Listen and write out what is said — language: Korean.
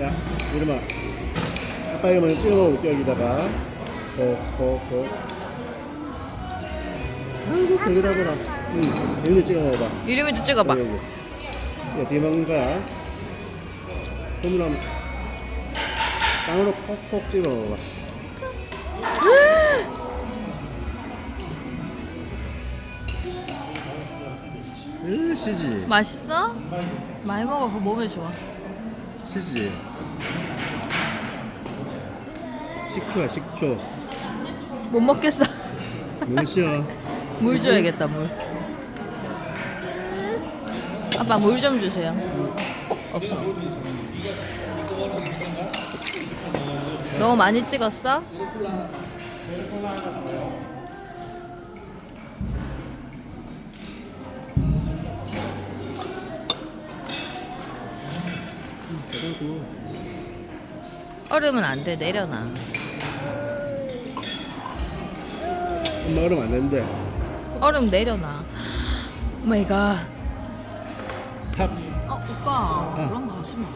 야, 이름아. 아빠 이거 먼저 찍어 먹을게, 여기다가. 고, 고, 고. 아이고, 세그라구나. 응, 이리 찍어 먹어봐. 유림이도 찍어봐. 여기, 여기. 어떻게 먹는 거야? 한번 빵으로 콕콕 찍어 먹어봐. 으, 시지. 맛있어? 많이 먹어. 그거 몸에 좋아. 시지. 식초야, 식초. 못 먹겠어. 너무 쉬어. 물 줘야겠다 물. 아빠 물 좀 주세요. 없어. 너무 많이 찍었어? 얼음은 안 돼. 내려놔. 엄마 얼음 안 된대. 얼음 내려놔. 오 마이 갓. 탑. 어, 오빠. 그런 거 하지 마.